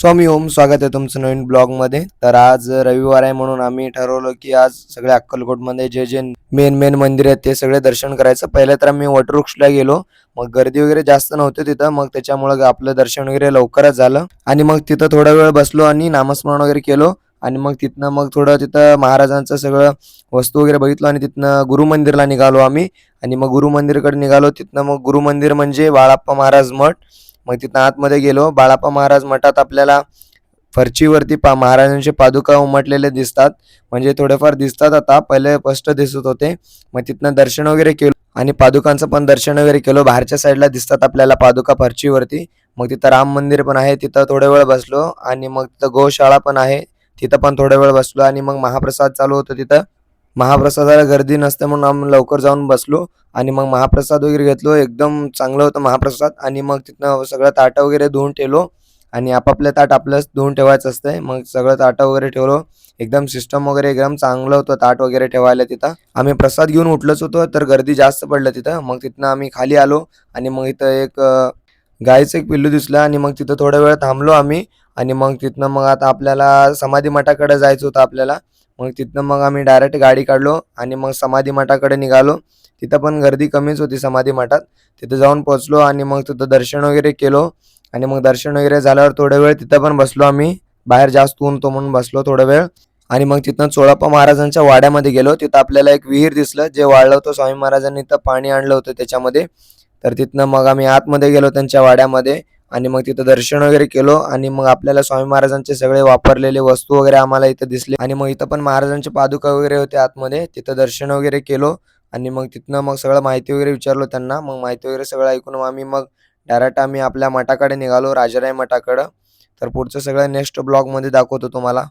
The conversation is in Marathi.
स्वामी ओम स्वागत आहे तुमचं नवीन ब्लॉगमध्ये. तर आज रविवार आहे म्हणून आम्ही ठरवलं की आज सगळे अक्कलकोटमध्ये जे जे मेन मेन मंदिर आहेत ते सगळे दर्शन करायचं. पहिले तर आम्ही वटवृक्षला गेलो. मग गर्दी वगैरे जास्त नव्हती तिथं. मग त्याच्यामुळे आपलं दर्शन वगैरे लवकरच झालं. आणि मग तिथं थोडा वेळ बसलो आणि नामस्मरण वगैरे केलो. आणि मग तिथनं मग थोडं तिथं महाराजांचं सगळं वस्तू वगैरे बघितलो आणि तिथनं गुरु मंदिरला निघालो आम्ही. आणि मग गुरु मंदिरकडे निघालो. तिथनं मग गुरु मंदिर म्हणजे बाळाप्पा महाराज मठ. मग तिथं आतमध्ये गेलो. बाळाप्पा महाराज मठात आपल्याला फरचीवरती पा महाराजांचे पादुका उमटलेले दिसतात. म्हणजे थोडेफार दिसतात आता. पहिले स्पष्ट दिसत होते. मग तिथनं दर्शन वगैरे केलं. आणि पादुकांचं पण दर्शन वगैरे केलं. बाहेरच्या साईडला दिसतात आपल्याला पादुका फरचीवरती. मग तिथं राम मंदिर पण आहे. तिथं थोडे वेळ बसलो. आणि मग तिथं गोशाळा पण आहे. तिथं पण थोडा वेळ बसलो. आणि मग महाप्रसाद चालू होतो तिथं. महाप्रसादाला गर्दी नसते म्हणून आम्ही लवकर जाऊन बसलो आणि मग महाप्रसाद वगैरे घेतलो. एकदम चांगलं होतं महाप्रसाद. आणि मग तिथनं सगळं ताटं वगैरे धुवून ठेवलो. आणि आपापलं ताट आपलंच धुवून ठेवायचं असतंय. मग सगळं ताटं वगैरे ठेवलो. एकदम सिस्टम वगैरे एकदम चांगलं होतं ताट वगैरे ठेवायला तिथं. आम्ही प्रसाद घेऊन उठलोच होतो तर गर्दी जास्त पडलं तिथं. मग तिथनं आम्ही खाली आलो आणि मग इथं एक गायचं एक पिल्लू दिसलं आणि मग तिथं थोडा वेळ थांबलो आम्ही. आणि मग तिथनं मग आता आपल्याला समाधी मठाकडे जायचं होतं आपल्याला. मग तिथनं मग आम्ही डायरेक्ट गाडी काढलो आणि मग समाधी मठाकडे निघालो. तिथं पण गर्दी कमीच होती समाधी मठात. तिथं जाऊन पोहोचलो आणि मग तिथं दर्शन वगैरे केलो. आणि मग दर्शन वगैरे झाल्यावर थोडा वेळ तिथं पण बसलो आम्ही. बाहेर जास्त ऊन तो म्हणून बसलो थोडा वेळ. आणि मग तिथनं चोळाप्पा महाराजांच्या वाड्यामध्ये गेलो. तिथं आपल्याला एक विहीर दिसलं. जे वाळलं होतं स्वामी महाराजांनी इथं पाणी आणलं होतं त्याच्यामध्ये. तर तिथनं मग आम्ही आतमध्ये गेलो त्यांच्या वाड्यामध्ये. आणि मग तिथं दर्शन वगैरे केलो आणि मग आपल्याला स्वामी महाराजांचे सगळे वापरलेले वस्तू वगैरे आम्हाला इथं दिसले. आणि मग इथं पण महाराजांचे पादुका वगैरे होते आतमध्ये. तिथं दर्शन वगैरे केलो आणि मग तिथनं मग सगळं माहिती वगैरे विचारलो त्यांना. मग माहिती वगैरे सगळं ऐकून मग आम्ही मग डायरेक्ट आम्ही आपल्या मठाकडे निघालो राजाराय मठाकडं. तर पुढचं सगळं नेक्स्ट ब्लॉगमध्ये दाखवतो तुम्हाला.